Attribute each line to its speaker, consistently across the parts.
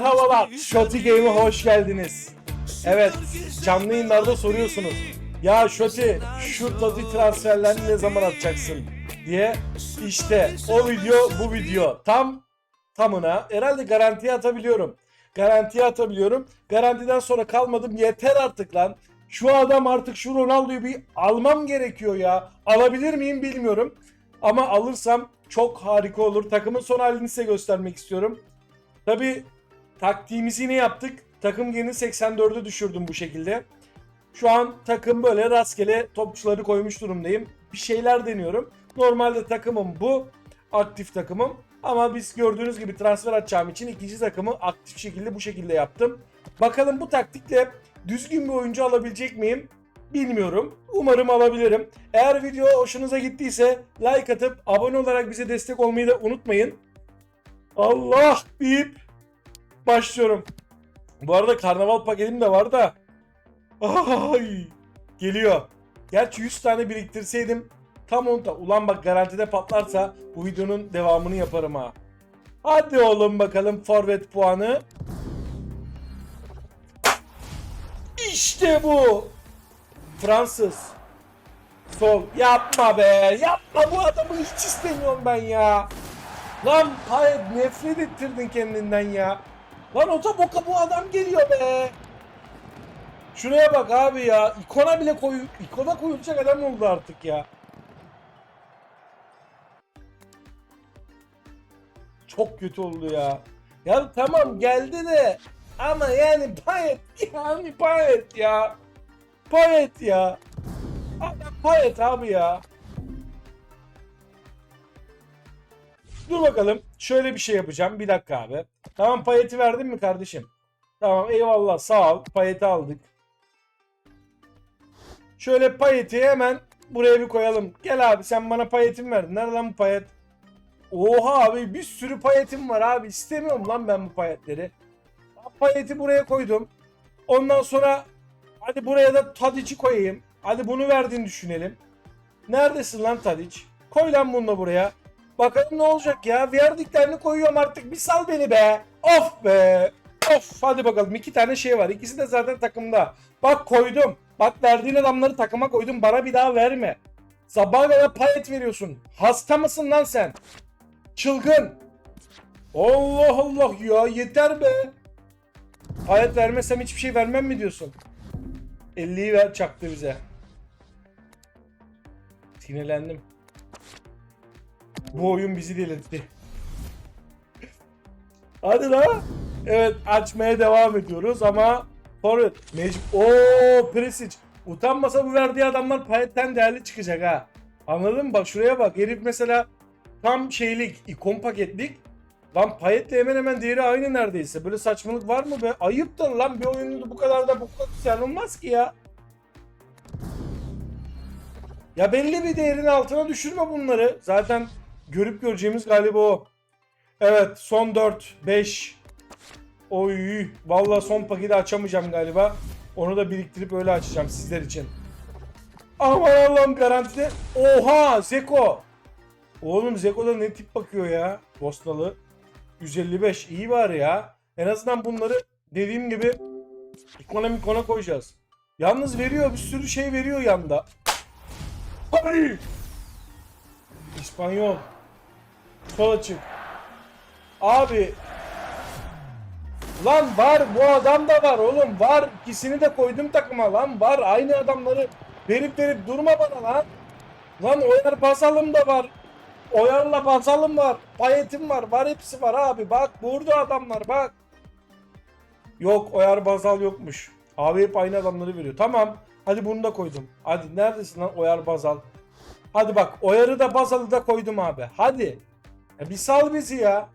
Speaker 1: Merhabalar, Shotty Game'e hoş geldiniz. Evet, canlı yayınlarda soruyorsunuz. Ya Shotty, şu Totti transferlerini ne zaman atacaksın? diye. İşte o video bu video. Tam tamına. Herhalde garantiye atabiliyorum. Garantiye atabiliyorum. Garantiden sonra kalmadım. Yeter artık lan. Şu adam artık şu Ronaldo'yu bir almam gerekiyor ya. Alabilir miyim bilmiyorum. Ama alırsam çok harika olur. Takımın son halini size göstermek istiyorum. Tabi taktiğimizi yine yaptık. Takım genini 84'e düşürdüm bu şekilde. Şu an takım böyle rastgele topçuları koymuş durumdayım. Bir şeyler deniyorum. Normalde takımım bu. Aktif takımım. Ama biz gördüğünüz gibi transfer atacağım için ikinci takımı aktif şekilde bu şekilde yaptım. Bakalım bu taktikle düzgün bir oyuncu alabilecek miyim? Bilmiyorum. Umarım alabilirim. Eğer video hoşunuza gittiyse like atıp abone olarak bize destek olmayı da unutmayın. Allah deyip başlıyorum. Bu arada karnaval paketim de var da. Ay, geliyor. Gerçi 100 tane biriktirseydim tam onu da ulan bak garantide patlarsa bu videonun devamını yaparım ha. Hadi oğlum bakalım forvet puanı. İşte bu. Fransız. Sol. Yapma be. Yapma bu adamı hiç istemiyorum ben ya. Lan hayır nefret ettirdin kendinden ya. Lan otoboka bu adam geliyor be. Şuraya bak abi ya. İkona bile koy ikona koyulacak adam oldu artık ya. Çok kötü oldu ya. Ya tamam geldi de ama yani payet yani payet ya. Payet ya. Adam payet abi ya. Dur bakalım. Şöyle bir şey yapacağım. Bir dakika abi. Tamam payeti verdin mi kardeşim? Tamam eyvallah sağ ol. Payeti aldık. Şöyle payeti hemen buraya bir koyalım. Gel abi sen bana payetimi verdin. Nerede bu payet? Oha abi bir sürü payetim var abi. İstemiyorum lan ben bu payetleri. Payeti buraya koydum. Ondan sonra hadi buraya da Tadic'i koyayım. Hadi bunu verdiğini düşünelim. Neredesin lan Tadic? Koy lan bunu da buraya. Bakalım ne olacak ya. Verdiklerini koyuyorum artık. Bir sal beni be. Of be. Of hadi bakalım. iki tane şey var. İkisi de zaten takımda. Bak koydum. Bak verdiğin adamları takıma koydum. Bana bir daha verme. Sabaha kadar payet veriyorsun. Hasta mısın lan sen? Çılgın. Allah Allah ya yeter be. Payet vermesem hiçbir şey vermem mi diyorsun? 50'yi ver çaktı bize. Sinirlendim. Bu oyun bizi delirtti. Hadi la. Evet açmaya devam ediyoruz ama forvet mecbur. Oo Perisic. Utanmasa bu verdiği adamlar payetten değerli çıkacak ha. Anladın mı? Bak şuraya bak. Herif mesela tam şeylik, ikon paketlik. Lan payetle hemen hemen değeri aynı neredeyse. Böyle saçmalık var mı be? Ayıptır lan bir oyunda bu kadar da bu kadar olmaz ki ya. Ya belli bir değerin altına düşürme bunları. Zaten görüp göreceğimiz galiba o. Evet son 4, 5. Oy vallahi son paketi açamayacağım galiba. Onu da biriktirip öyle açacağım sizler için. Aman Allah'ım garantide. Oha Zeko. Oğlum Zeko da ne tip bakıyor ya. Bosnalı. 155 iyi var ya. En azından bunları dediğim gibi ekonomik kona koyacağız. Yalnız veriyor bir sürü şey veriyor yanda. Ay! İspanyol. Sol açık. Abi. Lan var bu adam da var oğlum var. İkisini de koydum takıma lan var. Aynı adamları verip verip durma bana lan. Lan Oyar Basalım da var. Oyar'la Basalım var. Payetim var. Var hepsi var abi. Bak burada adamlar bak. Yok Oyar Bazal yokmuş. Abi hep aynı adamları veriyor. Tamam. Hadi bunu da koydum. Hadi neredesin lan Oyar Bazal? Hadi bak Oyar'ı da Bazal'ı da koydum abi. Hadi. Ya bir sal bizi ya.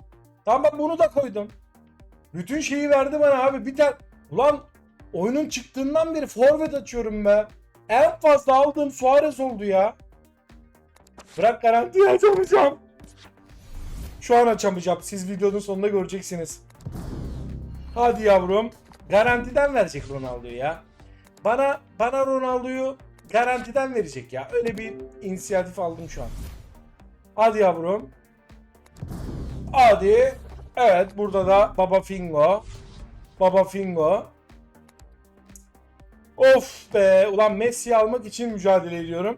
Speaker 1: Tamam bunu da koydum. Bütün şeyi verdi bana abi. Bir tane... Ulan oyunun çıktığından beri forvet açıyorum be. En fazla aldığım Suarez oldu ya. Bırak garantiyi açamayacağım. Şu an açamayacağım. Siz videonun sonunda göreceksiniz. Hadi yavrum. Garantiden verecek Ronaldo'yu ya. Bana bana Ronaldo'yu garantiden verecek ya. Öyle bir inisiyatif aldım şu an. Hadi yavrum. Hadi. Evet burada da Baba Fingo. Baba Fingo. Of be ulan Messi'yi almak için mücadele ediyorum.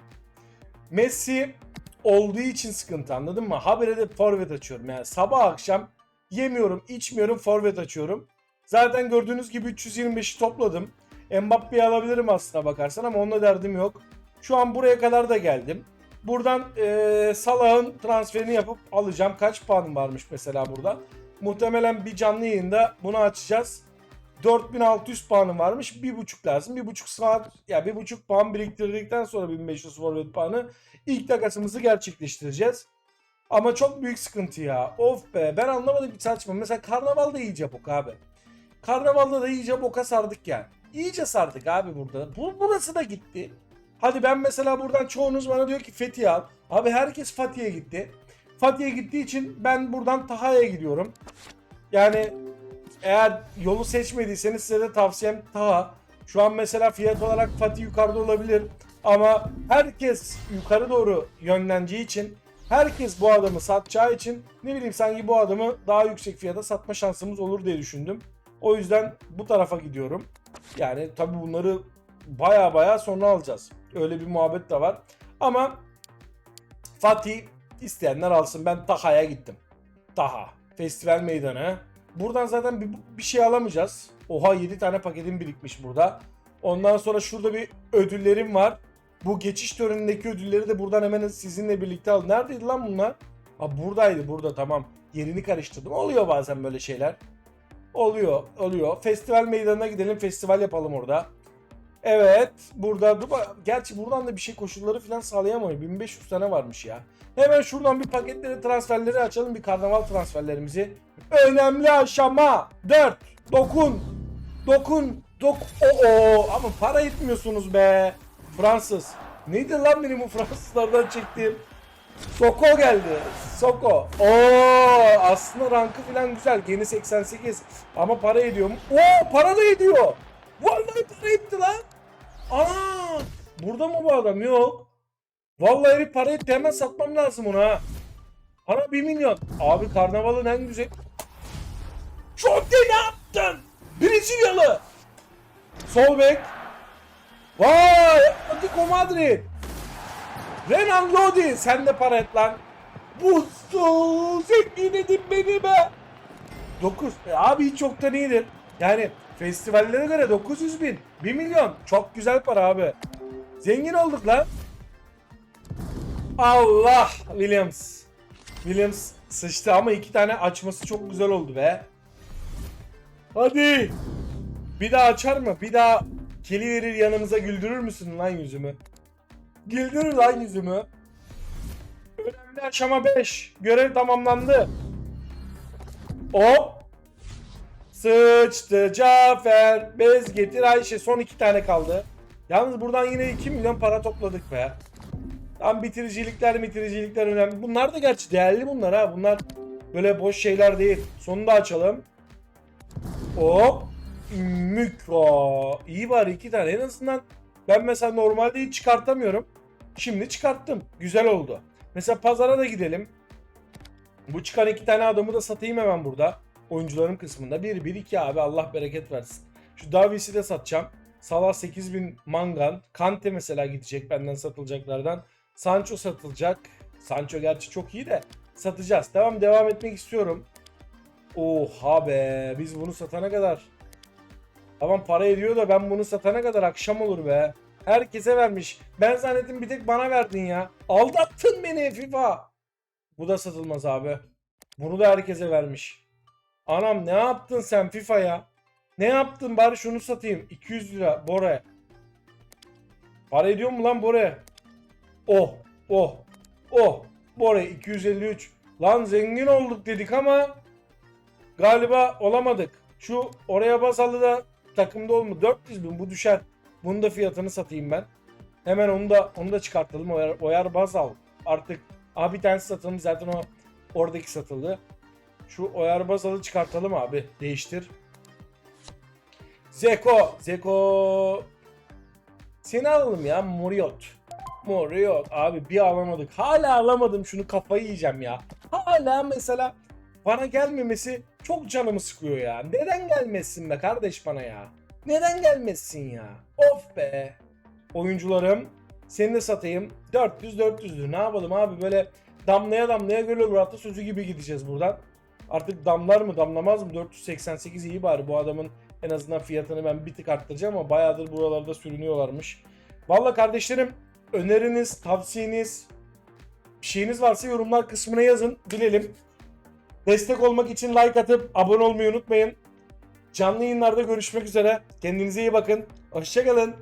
Speaker 1: Messi olduğu için sıkıntı anladın mı? Habire de forvet açıyorum yani sabah akşam yemiyorum içmiyorum forvet açıyorum. Zaten gördüğünüz gibi 325'i topladım. Mbappe'yi alabilirim aslına bakarsan ama onunla derdim yok. Şu an buraya kadar da geldim. Buradan eee Salah'ın transferini yapıp alacağım. Kaç puanım varmış mesela burada? Muhtemelen bir canlı yayında bunu açacağız. 4600 puanım varmış. 1.5 lazım. 1.5 saat ya 1.5 puan biriktirdikten sonra 1500 forvet puanı ilk takasımızı gerçekleştireceğiz. Ama çok büyük sıkıntı ya. Of be ben anlamadım bir saçma. Mesela karnavalda iyice bok abi. Karnavalda da iyice boka sardık yani. İyice sardık abi burada. Bu, burası da gitti. Hadi ben mesela buradan çoğunuz bana diyor ki Fethiye al. Abi herkes Fatih'e gitti. Fatih'e gittiği için ben buradan Taha'ya gidiyorum. Yani eğer yolu seçmediyseniz size de tavsiyem Taha. Şu an mesela fiyat olarak Fatih yukarıda olabilir. Ama herkes yukarı doğru yönleneceği için herkes bu adamı satacağı için ne bileyim sanki bu adamı daha yüksek fiyata satma şansımız olur diye düşündüm. O yüzden bu tarafa gidiyorum. Yani tabi bunları baya baya sonra alacağız. Öyle bir muhabbet de var. Ama Fatih isteyenler alsın. Ben Taha'ya gittim. Taha. Festival meydanı. Buradan zaten bir, bir şey alamayacağız. Oha 7 tane paketim birikmiş burada. Ondan sonra şurada bir ödüllerim var. Bu geçiş törenindeki ödülleri de buradan hemen sizinle birlikte al. Neredeydi lan bunlar? Ha buradaydı burada tamam. Yerini karıştırdım. Oluyor bazen böyle şeyler. Oluyor, oluyor. Festival meydanına gidelim, festival yapalım orada. Evet, burada gerçi buradan da bir şey koşulları falan sağlayamıyor. 1500 tane varmış ya. Hemen şuradan bir paketleri, transferleri açalım, bir karnaval transferlerimizi. Önemli aşama 4. Dokun. Dokun. Dok. Oo ama para etmiyorsunuz be. Fransız. Neydi lan benim bu Fransızlardan çektiğim? Soko geldi. Soko. Oo aslında rankı falan güzel. Geni 88. Ama para ediyor mu? Oo para da ediyor. Vallahi para etti lan. Ana! Burada mı bu adam? Yok. Vallahi herif para etti. Hemen satmam lazım onu ha. Ana 1 milyon. Abi karnavalın en güzel. De ne yaptın? Brezilyalı. Sol bek. Vay! Atletico Madrid. Renan Lodi sen de para et lan. Bustu zengin edin beni be. 9. E abi hiç çoktan iyidir. Yani festivallere göre 900 bin. 1 milyon. Çok güzel para abi. Zengin olduk lan. Allah Williams. Williams sıçtı ama iki tane açması çok güzel oldu be. Hadi. Bir daha açar mı? Bir daha keli verir yanımıza güldürür müsün lan yüzümü? Güldürür lan yüzümü. Önemli aşama 5. Görev tamamlandı. Hop. Sıçtı Cafer. Bez getir Ayşe. Son iki tane kaldı. Yalnız buradan yine 2 milyon para topladık be. Tam bitiricilikler bitiricilikler önemli. Bunlar da gerçi değerli bunlar ha. Bunlar böyle boş şeyler değil. Sonunu da açalım. Hop. Mükro. İyi var iki tane. En azından ben mesela normalde hiç çıkartamıyorum. Şimdi çıkarttım. Güzel oldu. Mesela pazara da gidelim. Bu çıkan iki tane adamı da satayım hemen burada. Oyuncuların kısmında. 1 1 2 abi Allah bereket versin. Şu Davis'i de satacağım. Salah 8000 Mangan. Kante mesela gidecek benden satılacaklardan. Sancho satılacak. Sancho gerçi çok iyi de satacağız. Devam devam etmek istiyorum. Oha be biz bunu satana kadar. Tamam para ediyor da ben bunu satana kadar akşam olur be. Herkese vermiş. Ben zannettim bir tek bana verdin ya. Aldattın beni FIFA. Bu da satılmaz abi. Bunu da herkese vermiş. Anam ne yaptın sen FIFA ya? Ne yaptın bari şunu satayım. 200 lira Bora. Para ediyor mu lan Bora? Oh oh oh. Bora 253. Lan zengin olduk dedik ama galiba olamadık. Şu oraya basalı da takımda olma 400 bin bu düşer. Bunun da fiyatını satayım ben. Hemen onu da onu da çıkartalım. Oyar, oyar Bazal. Artık abi bir tanesi satılmış zaten o oradaki satıldı. Şu Oyar Bazal'ı çıkartalım abi. Değiştir. Zeko. Zeko. Seni alalım ya. Moriot. Moriot. Abi bir alamadık. Hala alamadım. Şunu kafayı yiyeceğim ya. Hala mesela bana gelmemesi çok canımı sıkıyor ya. Neden gelmesin be kardeş bana ya? Neden gelmesin ya? Of be. Oyuncularım seni de satayım. 400 400'dür. Ne yapalım abi böyle damlaya damlaya göl olur hatta sözü gibi gideceğiz buradan. Artık damlar mı damlamaz mı 488 iyi bari bu adamın en azından fiyatını ben bir tık arttıracağım ama bayağıdır buralarda sürünüyorlarmış. Valla kardeşlerim öneriniz, tavsiyeniz, bir şeyiniz varsa yorumlar kısmına yazın bilelim. Destek olmak için like atıp abone olmayı unutmayın. Canlı yayınlarda görüşmek üzere. Kendinize iyi bakın. Hoşçakalın.